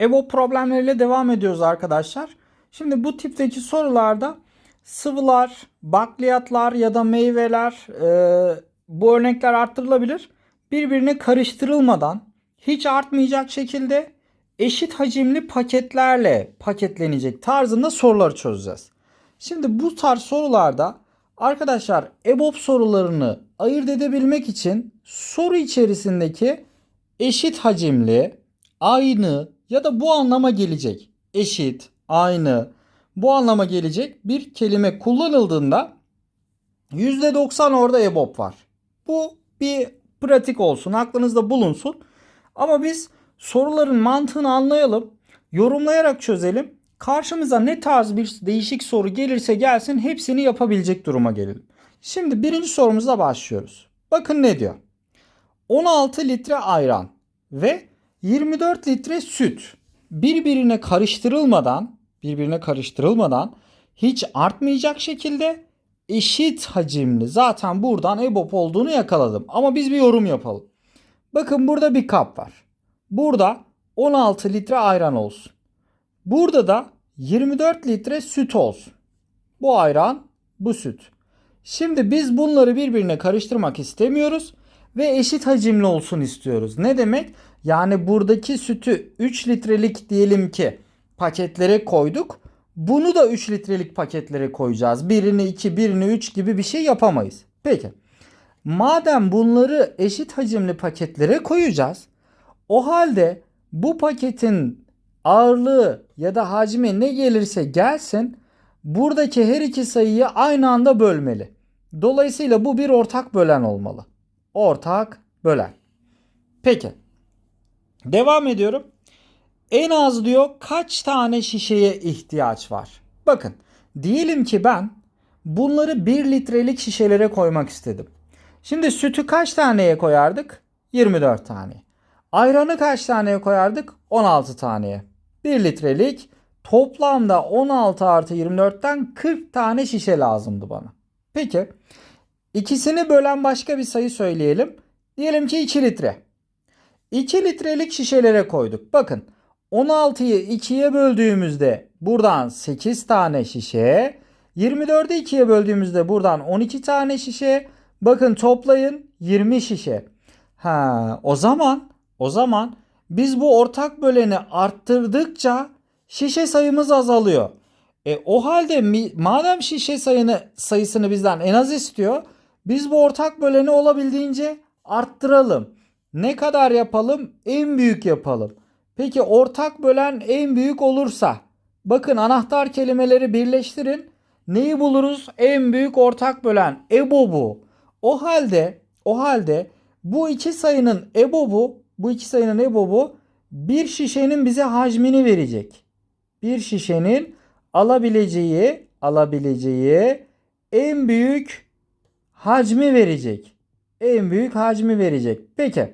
EBOB problemleriyle devam ediyoruz arkadaşlar. Şimdi bu tipteki sorularda sıvılar, bakliyatlar ya da meyveler e, bu örnekler arttırılabilir. Birbirine karıştırılmadan hiç artmayacak şekilde eşit hacimli paketlerle paketlenecek tarzında soruları çözeceğiz. Şimdi bu tarz sorularda arkadaşlar EBOB sorularını ayırt edebilmek için soru içerisindeki eşit hacimli, aynı ya da bu anlama gelecek eşit, aynı bu anlama gelecek bir kelime kullanıldığında %90 orada EBOB var. Bu bir pratik olsun, aklınızda bulunsun. Ama biz soruların mantığını anlayalım, yorumlayarak çözelim. Karşımıza ne tarz bir değişik soru gelirse gelsin hepsini yapabilecek duruma gelelim. Şimdi birinci sorumuzla başlıyoruz. Bakın ne diyor? 16 litre ayran ve 24 litre süt birbirine karıştırılmadan birbirine karıştırılmadan hiç artmayacak şekilde eşit hacimli. Zaten buradan EBOB olduğunu yakaladım. Ama biz bir yorum yapalım. Bakın burada bir kap var. Burada 16 litre ayran olsun. Burada da 24 litre süt olsun. Bu ayran, bu süt. Şimdi biz bunları birbirine karıştırmak istemiyoruz ve eşit hacimli olsun istiyoruz. Ne demek? Yani buradaki sütü 3 litrelik diyelim ki paketlere koyduk. Bunu da 3 litrelik paketlere koyacağız. Birini 2, birini 3 gibi bir şey yapamayız. Peki. Madem bunları eşit hacimli paketlere koyacağız. O halde bu paketin ağırlığı ya da hacmi ne gelirse gelsin buradaki her iki sayıyı aynı anda bölmeli. Dolayısıyla bu bir ortak bölen olmalı. Ortak bölen. Peki. Devam ediyorum. En az diyor kaç tane şişeye ihtiyaç var? Bakın diyelim ki ben bunları 1 litrelik şişelere koymak istedim. Şimdi sütü kaç taneye koyardık? 24 tane. Ayranı kaç taneye koyardık? 16 taneye. 1 litrelik toplamda 16 artı 24'ten 40 tane şişe lazımdı bana. Peki ikisini bölen başka bir sayı söyleyelim. Diyelim ki 2 litre. 2 litrelik şişelere koyduk. Bakın 16'yı 2'ye böldüğümüzde buradan 8 tane şişe. 24'ü 2'ye böldüğümüzde buradan 12 tane şişe. Bakın toplayın 20 şişe. Ha, o zaman o zaman biz bu ortak böleni arttırdıkça şişe sayımız azalıyor. E, o halde madem şişe sayını sayısını bizden en az istiyor, biz bu ortak böleni olabildiğince arttıralım. Ne kadar yapalım? En büyük yapalım. Peki ortak bölen en büyük olursa bakın anahtar kelimeleri birleştirin. Neyi buluruz? En büyük ortak bölen EBOB'u. O halde o halde bu iki sayının EBOB'u bu iki sayının EBOB'u bir şişenin bize hacmini verecek. Bir şişenin alabileceği alabileceği en büyük hacmi verecek. En büyük hacmi verecek. Peki.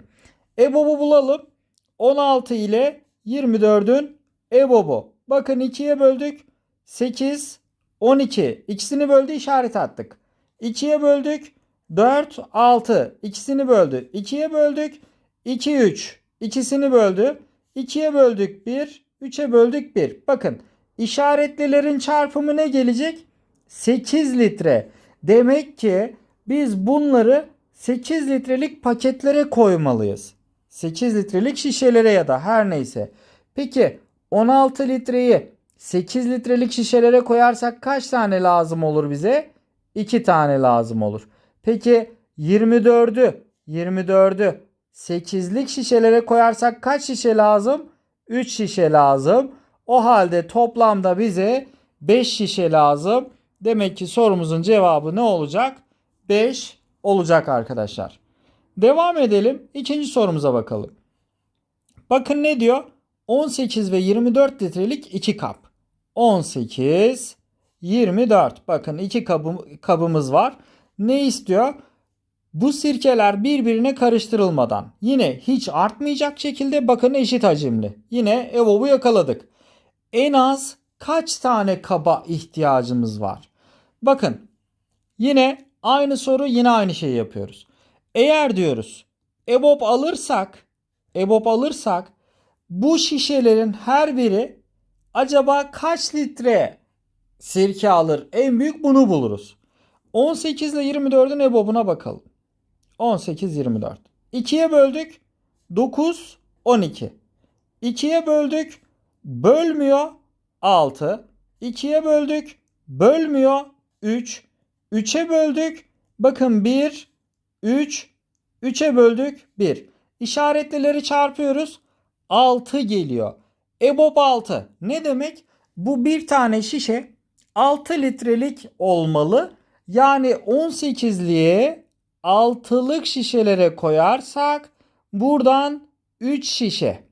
EBOB'u bulalım. 16 ile 24'ün EBOB'u. Bakın 2'ye böldük. 8, 12. İkisini böldü işaret attık. 2'ye böldük. 4, 6. İkisini böldü. 2'ye böldük. 2, 3. İkisini böldü. 2'ye böldük 1. 3'e böldük 1. Bakın işaretlilerin çarpımı ne gelecek? 8 litre. Demek ki biz bunları 8 litrelik paketlere koymalıyız. 8 litrelik şişelere ya da her neyse. Peki 16 litreyi 8 litrelik şişelere koyarsak kaç tane lazım olur bize? 2 tane lazım olur. Peki 24'ü 24'ü 8'lik şişelere koyarsak kaç şişe lazım? 3 şişe lazım. O halde toplamda bize 5 şişe lazım. Demek ki sorumuzun cevabı ne olacak? 5 olacak arkadaşlar. Devam edelim. İkinci sorumuza bakalım. Bakın ne diyor? 18 ve 24 litrelik 2 kap. 18, 24. Bakın iki kabı, kabımız var. Ne istiyor? Bu sirkeler birbirine karıştırılmadan yine hiç artmayacak şekilde bakın eşit hacimli. Yine EVO'yu yakaladık. En az kaç tane kaba ihtiyacımız var? Bakın yine aynı soru yine aynı şeyi yapıyoruz. Eğer diyoruz EBOB alırsak EBOB alırsak Bu şişelerin her biri acaba kaç litre sirke alır? En büyük bunu buluruz. 18 ile 24'ün EBOB'una bakalım. 18 24. 2'ye böldük. 9 12. 2'ye böldük. Bölmüyor. 6. 2'ye böldük. Bölmüyor. 3. 3'e böldük. Bakın 1 3 3'e böldük 1. İşaretlileri çarpıyoruz. 6 geliyor. EBOB 6. Ne demek? Bu bir tane şişe 6 litrelik olmalı. Yani 18'liğe 6'lık şişelere koyarsak buradan 3 şişe.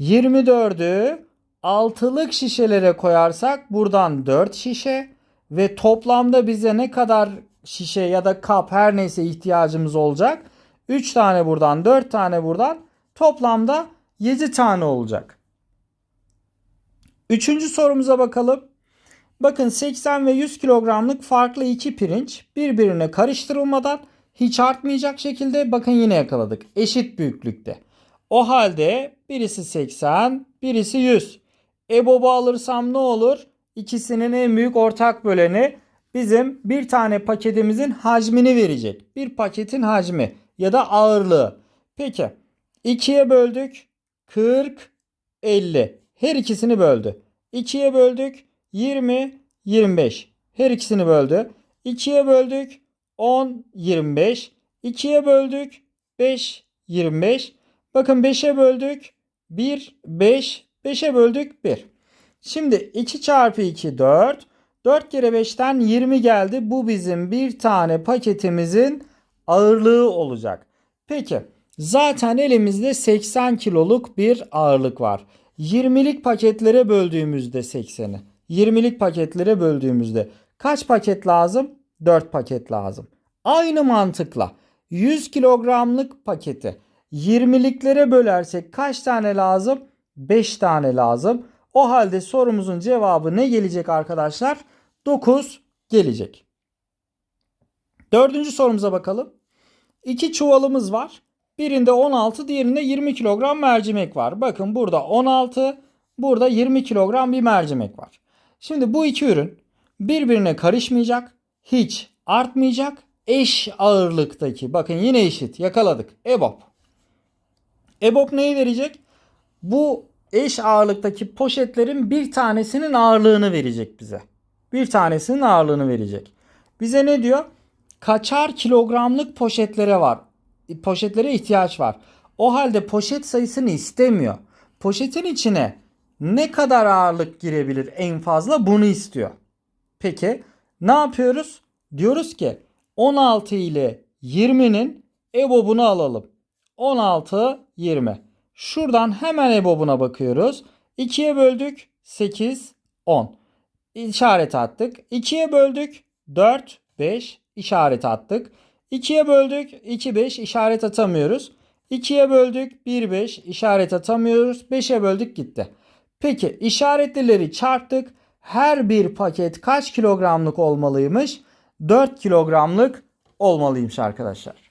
24'ü 6'lık şişelere koyarsak buradan 4 şişe ve toplamda bize ne kadar şişe ya da kap her neyse ihtiyacımız olacak. 3 tane buradan 4 tane buradan toplamda 7 tane olacak. Üçüncü sorumuza bakalım. Bakın 80 ve 100 kilogramlık farklı iki pirinç birbirine karıştırılmadan hiç artmayacak şekilde bakın yine yakaladık. Eşit büyüklükte. O halde birisi 80, birisi 100. EBOB'u alırsam ne olur? İkisinin en büyük ortak böleni bizim bir tane paketimizin hacmini verecek. Bir paketin hacmi ya da ağırlığı. Peki 2'ye böldük 40 50. Her ikisini böldü. 2'ye böldük 20 25. Her ikisini böldü. 2'ye böldük 10 25. 2'ye böldük 5 25. Bakın 5'e böldük 1 5. 5'e böldük 1. Şimdi 2 çarpı 2 4. 4 kere 5'ten 20 geldi. Bu bizim bir tane paketimizin ağırlığı olacak. Peki zaten elimizde 80 kiloluk bir ağırlık var. 20'lik paketlere böldüğümüzde 80'i. 20'lik paketlere böldüğümüzde kaç paket lazım? 4 paket lazım. Aynı mantıkla 100 kilogramlık paketi 20'liklere bölersek kaç tane lazım? 5 tane lazım. O halde sorumuzun cevabı ne gelecek arkadaşlar? 9 gelecek. Dördüncü sorumuza bakalım. İki çuvalımız var. Birinde 16, diğerinde 20 kilogram mercimek var. Bakın burada 16, burada 20 kilogram bir mercimek var. Şimdi bu iki ürün birbirine karışmayacak, hiç artmayacak. Eş ağırlıktaki, bakın yine eşit yakaladık. EBOB. EBOB neyi verecek? Bu eş ağırlıktaki poşetlerin bir tanesinin ağırlığını verecek bize. Bir tanesinin ağırlığını verecek. Bize ne diyor? Kaçar kilogramlık poşetlere var. Poşetlere ihtiyaç var. O halde poşet sayısını istemiyor. Poşetin içine ne kadar ağırlık girebilir en fazla bunu istiyor. Peki ne yapıyoruz? Diyoruz ki 16 ile 20'nin EBOB'unu alalım. 16 20. Şuradan hemen EBOB'una bakıyoruz. 2'ye böldük 8 10. İşaret attık. 2'ye böldük 4 5 işaret attık. 2'ye böldük 2 5 işaret atamıyoruz. 2'ye böldük 1 5 işaret atamıyoruz. 5'e böldük gitti. Peki işaretlileri çarptık. Her bir paket kaç kilogramlık olmalıymış? 4 kilogramlık olmalıymış arkadaşlar.